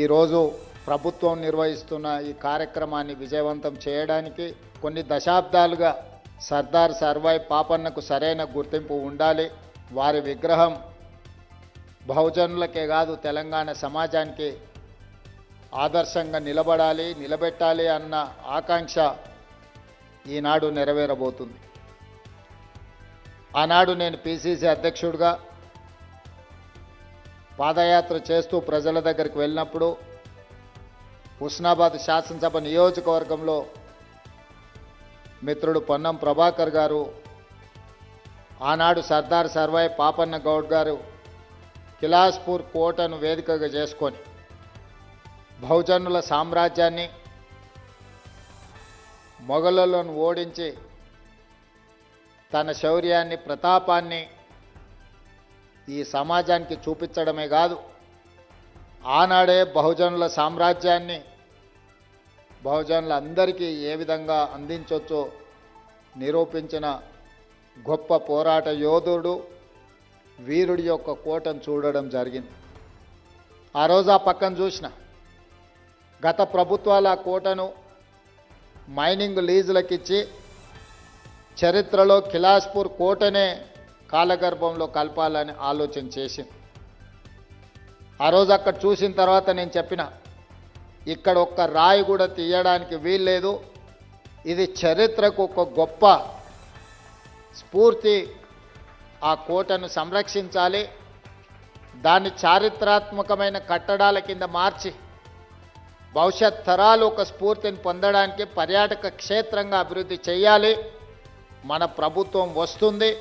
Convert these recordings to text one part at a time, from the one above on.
ఈరోజు ప్రభుత్వం నిర్వహిస్తున్న ఈ కార్యక్రమాన్ని విజయవంతం చేయడానికి కొన్ని దశాబ్దాలుగా సర్దార్ సర్వాయి పాపన్నకు సరైన గుర్తింపు ఉండాలి. వారి విగ్రహం బహుజనులకే కాదు తెలంగాణ సమాజానికి ఆదర్శంగా నిలబడాలి నిలబెట్టాలి అన్న ఆకాంక్ష ఈనాడు నెరవేరబోతుంది. ఆనాడు నేను పిసిసి అధ్యక్షుడిగా పాదయాత్ర చేస్తూ ప్రజల దగ్గరికి వెళ్ళినప్పుడు హుస్నాబాద్ శాసనసభ నియోజకవర్గంలో మిత్రుడు పొన్నం ప్రభాకర్ గారు ఆనాడు సర్దార్ సర్వాయి పాపన్న గౌడ్ గారు కిలాస్పూర్ కోటను వేదికగా చేసుకొని బహుజనుల సామ్రాజ్యాన్ని మొఘలులను ఓడించి తన శౌర్యాన్ని ప్రతాపాన్ని ఈ సమాజానికి చూపించడమే కాదు ఆనాడే బహుజనుల సామ్రాజ్యాన్ని బహుజనులందరికీ ఏ విధంగా అందించవచ్చో నిరూపించిన గొప్ప పోరాట యోధుడు వీరుడి యొక్క కోటను చూడడం జరిగింది. ఆ రోజు ఆ పక్కన చూసిన గత ప్రభుత్వాల ఆ కోటను మైనింగ్ లీజులకిచ్చి చరిత్రలో కిలాస్పూర్ కోటనే కాలగర్భంలో కలపాలని ఆలోచన చేసింది. ఆ రోజు అక్కడ చూసిన తర్వాత నేను చెప్పిన ఇక్కడ ఒక్క రాయి కూడా తీయడానికి వీల్లేదు. ఇది చరిత్రకు ఒక గొప్ప స్ఫూర్తి. ఆ కోటను సంరక్షించాలి. దాన్ని చారిత్రాత్మకమైన కట్టడాల కింద మార్చి భవిష్యత్ తరాలు ఒక స్ఫూర్తిని పొందడానికి పర్యాటక క్షేత్రంగా అభివృద్ధి చేయాలి. మన ప్రభుత్వం వస్తుంది.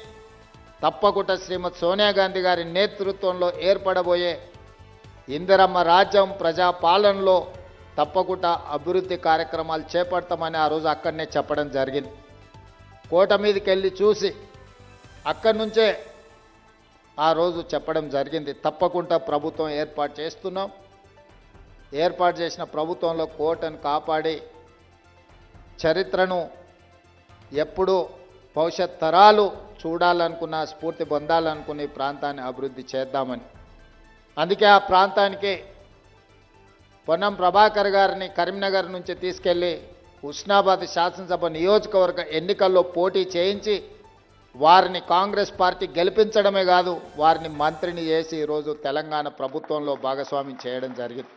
తప్పకుండా శ్రీమతి సోనియా గాంధీ గారి నేతృత్వంలో ఏర్పడబోయే ఇందిరమ్మ రాజ్యం ప్రజాపాలనలో తప్పకుండా అభివృద్ధి కార్యక్రమాలు చేపడతామని ఆ రోజు అక్కడనే చెప్పడం జరిగింది. కోట మీదకి వెళ్ళి చూసి అక్కడి నుంచే ఆ రోజు చెప్పడం జరిగింది. తప్పకుండా ప్రభుత్వం ఏర్పాటు చేస్తున్నాం. ఏర్పాటు చేసిన ప్రభుత్వంలో కోటను కాపాడి చరిత్రను ఎప్పుడూ భవిష్యత్ తరాలు చూడాలనుకున్న స్ఫూర్తి పొందాలనుకునే ప్రాంతాన్ని అభివృద్ధి చేద్దామని. అందుకే ఆ ప్రాంతానికి పొన్నం ప్రభాకర్ గారిని కరీంనగర్ నుంచి తీసుకెళ్ళి హుస్నాబాద్ శాసనసభ నియోజకవర్గ ఎన్నికల్లో పోటీ చేయించి వారిని కాంగ్రెస్ పార్టీ గెలిపించడమే కాదు వారిని మంత్రిని చేసి ఈరోజు తెలంగాణ ప్రభుత్వంలో భాగస్వామ్యం చేయడం జరిగింది.